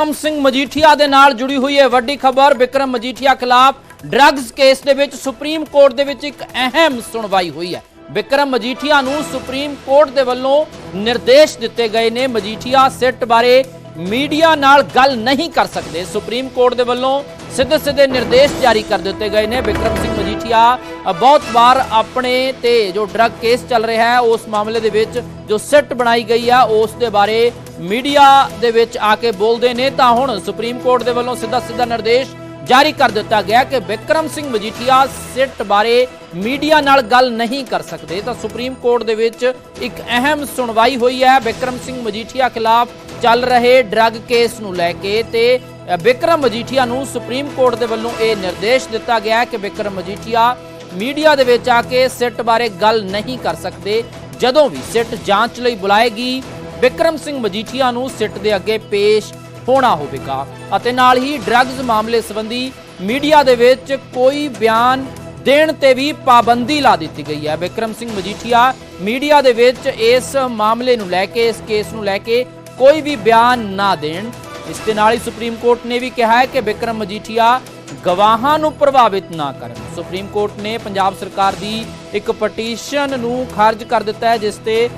ਵਿਕਰਮ ਸਿੰਘ ਮਜੀਠੀਆ ਦੇ ਨਾਲ ਜੁੜੀ ਹੋਈ ਹੈ। ਵੱਡੀ ਖਬਰ, ਵਿਕਰਮ ਮਜੀਠੀਆ ਖਿਲਾਫ ਡਰੱਗਸ ਕੇਸ ਦੇ ਵਿੱਚ ਸੁਪਰੀਮ ਕੋਰਟ ਦੇ ਵਿੱਚ ਇੱਕ ਅਹਿਮ ਸੁਣਵਾਈ ਹੋਈ ਹੈ। ਬਿਕਰਮ ਮਜੀਠੀਆ ਨੂੰ ਸੁਪਰੀਮ ਕੋਰਟ ਦੇ ਵੱਲੋਂ ਨਿਰਦੇਸ਼ ਦਿੱਤੇ ਗਏ ਨੇ। ਮਜੀਠੀਆ ਸਿੱਟ ਬਾਰੇ ਮੀਡੀਆ ਨਾਲ ਗੱਲ ਨਹੀਂ ਕਰ ਸਕਦੇ। ਸੁਪਰੀਮ ਕੋਰਟ ਦੇ ਵੱਲੋਂ ਸਿੱਧੇ ਸਿੱਧੇ ਨਿਰਦੇਸ਼ ਜਾਰੀ ਕਰ ਦਿੱਤੇ ਗਏ ਨੇ। ਵਿਕਰਮ ਸਿੰਘ ਮਜੀਠੀਆ ਬਹੁਤ ਵਾਰ ਆਪਣੇ ਤੇ ਜੋ ਡਰੱਗ ਕੇਸ ਚੱਲ ਰਿਹਾ ਹੈ, ਉਸ ਮਾਮਲੇ ਦੇ ਵਿੱਚ ਜੋ ਸਿੱਟ ਬਣਾਈ ਗਈ ਆ, ਉਸ ਦੇ ਬਾਰੇ ਮੀਡੀਆ ਦੇ ਵਿੱਚ ਆ ਕੇ ਬੋਲਦੇ ਨੇ। ਤਾਂ ਹੁਣ ਸੁਪਰੀਮ ਕੋਰਟ ਦੇ ਵੱਲੋਂ ਸਿੱਧਾ ਸਿੱਧਾ ਨਿਰਦੇਸ਼ ਜਾਰੀ ਕਰ ਦਿੱਤਾ ਗਿਆ ਕਿ ਵਿਕਰਮ ਸਿੰਘ ਮਜੀਠੀਆ ਸਿੱਟ ਬਾਰੇ ਮੀਡੀਆ ਨਾਲ ਗੱਲ ਨਹੀਂ ਕਰ ਸਕਦੇ। ਤਾਂ ਸੁਪਰੀਮ ਕੋਰਟ ਦੇ ਵਿੱਚ ਇੱਕ ਅਹਿਮ ਸੁਣਵਾਈ ਹੋਈ ਹੈ। ਵਿਕਰਮ ਸਿੰਘ ਮਜੀਠੀਆ ਖਿਲਾਫ ਚੱਲ ਰਹੇ ਡਰੱਗ ਕੇਸ ਨੂੰ ਲੈ ਕੇ ਤੇ ਵਿਕਰਮ ਮਜੀਠੀਆ ਨੂੰ ਸੁਪਰੀਮ ਕੋਰਟ ਦੇ ਵੱਲੋਂ ਇਹ ਨਿਰਦੇਸ਼ ਦਿੱਤਾ ਗਿਆ ਹੈ ਕਿ ਵਿਕਰਮ ਮਜੀਠੀਆ ਮੀਡੀਆ ਦੇ ਵਿੱਚ ਆ ਕੇ ਸਿੱਟ ਬਾਰੇ ਗੱਲ ਨਹੀਂ ਕਰ ਸਕਦੇ। ਜਦੋਂ ਵੀ ਸਿੱਟ ਜਾਂਚ ਲਈ ਬੁਲਾਏਗੀ ਵਿਕਰਮ ਸਿੰਘ ਮਜੀਠੀਆ ਨੂੰ ਸਿੱਟ ਦੇ ਅੱਗੇ ਪੇਸ਼ ਹੋਣਾ ਹੋਵੇਗਾ ਅਤੇ ਨਾਲ ਹੀ ਡਰੱਗਜ਼ ਮਾਮਲੇ ਸੰਬੰਧੀ ਮੀਡੀਆ ਦੇ ਵਿੱਚ ਕੋਈ ਬਿਆਨ ਦੇਣ ਤੇ ਵੀ ਪਾਬੰਦੀ ਲਾ ਦਿੱਤੀ ਗਈ ਹੈ। ਵਿਕਰਮ ਸਿੰਘ ਮਜੀਠੀਆ ਮੀਡੀਆ ਦੇ ਵਿੱਚ ਇਸ ਮਾਮਲੇ ਨੂੰ ਲੈ ਕੇ, ਇਸ ਕੇਸ ਨੂੰ ਲੈ ਕੇ ਕੋਈ ਵੀ ਬਿਆਨ ਨਾ ਦੇਣ। ਇਸ ਦੇ ਨਾਲ ਹੀ ਸੁਪਰੀਮ ਕੋਰਟ ਨੇ ਵੀ ਕਿਹਾ ਹੈ ਕਿ ਵਿਕਰਮ ਮਜੀਠੀਆ ਗਵਾਹਾਂ ਨੂੰ ਪ੍ਰਭਾਵਿਤ ਨਾ ਕਰਨ। ਸੁਪਰੀਮ ਕੋਰਟ ਨੇ ਪੰਜਾਬ ਸਰਕਾਰ ਦੀ ਇੱਕ ਪਟੀਸ਼ਨ ਨੂੰ ਖਾਰਜ ਕਰ ਦਿੱਤਾ ਹੈ, ਜਿਸ ਤੇ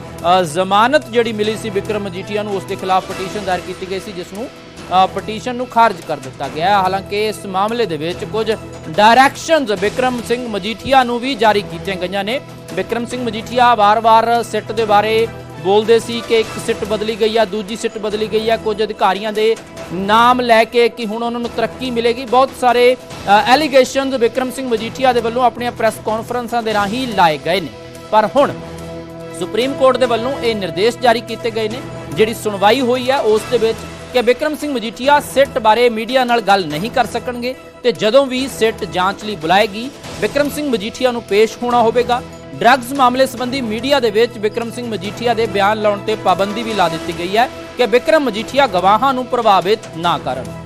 ਜ਼ਮਾਨਤ ਜਿਹੜੀ ਮਿਲੀ ਸੀ ਵਿਕਰਮ ਮਜੀਠੀਆ ਨੂੰ, ਉਸ ਦੇ ਖਿਲਾਫ ਪਟੀਸ਼ਨ ਦਾਇਰ ਕੀਤੀ ਗਈ ਸੀ, ਜਿਸ ਨੂੰ ਪਟੀਸ਼ਨ ਨੂੰ ਖਾਰਜ ਕਰ ਦਿੱਤਾ ਗਿਆ ਹਾਲਾਂਕਿ ਇਸ ਮਾਮਲੇ ਦੇ ਵਿੱਚ ਕੁਝ ਡਾਇਰੈਕਸ਼ਨਸ ਵਿਕਰਮ ਸਿੰਘ ਮਜੀਠੀਆ ਨੂੰ ਵੀ ਜਾਰੀ ਕੀਤੀਆਂ ਗਈਆਂ ਨੇ। ਵਿਕਰਮ ਸਿੰਘ ਮਜੀਠੀਆ ਵਾਰ-ਵਾਰ ਸਿੱਟ ਦੇ ਬਾਰੇ ਬੋਲਦੇ ਸੀ ਕਿ ਇੱਕ ਸਿੱਟ ਬਦਲੀ ਗਈ ਆ, ਦੂਜੀ ਸਿੱਟ ਬਦਲੀ ਗਈ ਆ। ਕੁਝ ਅਧਿਕਾਰੀਆਂ ਦੇ ਨਾਮ ਲੈ ਕੇ ਕਿ ਹੁਣ ਉਹਨਾਂ ਨੂੰ ਤਰੱਕੀ ਮਿਲੇਗੀ। ਬਹੁਤ ਸਾਰੇ ਐਲੀਗੇਸ਼ਨਸ ਵਿਕਰਮ ਸਿੰਘ ਮਜੀਠੀਆ ਦੇ ਵੱਲੋਂ ਆਪਣੀਆਂ ਪ੍ਰੈਸ ਕਾਨਫਰੰਸਾਂ ਦੇ ਰਾਹੀਂ ਲਾਏ ਗਏ ਨੇ। ਪਰ ਹੁਣ ਸੁਪਰੀਮ ਕੋਰਟ ਦੇ ਵੱਲੋਂ ਇਹ ਨਿਰਦੇਸ਼ ਜਾਰੀ ਕੀਤੇ ਗਏ ਨੇ। ਜਿਹੜੀ ਸੁਣਵਾਈ ਹੋਈ ਹੈ ਉਸ ਦੇ ਵਿੱਚ ਕਿ ਵਿਕਰਮ ਸਿੰਘ ਮਜੀਠੀਆ ਸਿੱਟ ਬਾਰੇ ਮੀਡੀਆ ਨਾਲ ਗੱਲ ਨਹੀਂ ਕਰ ਸਕਣਗੇ ਤੇ ਜਦੋਂ ਵੀ ਸਿੱਟ ਜਾਂਚ ਲਈ ਬੁਲਾਏਗੀ, ਵਿਕਰਮ ਸਿੰਘ ਮਜੀਠੀਆ ਨੂੰ ਪੇਸ਼ ਹੋਣਾ ਹੋਵੇਗਾ। ਡਰੱਗਸ ਮਾਮਲੇ ਸੰਬੰਧੀ ਮੀਡੀਆ ਦੇ ਵਿੱਚ ਵਿਕਰਮ ਸਿੰਘ ਮਜੀਠੀਆ ਦੇ ਬਿਆਨ ਲਾਉਣ ਤੇ ਪਾਬੰਦੀ ਵੀ ਲਾ ਦਿੱਤੀ ਗਈ ਹੈ ਕਿ ਵਿਕਰਮ ਮਜੀਠੀਆ ਗਵਾਹਾਂ ਨੂੰ ਪ੍ਰਭਾਵਿਤ ਨਾ ਕਰਨ।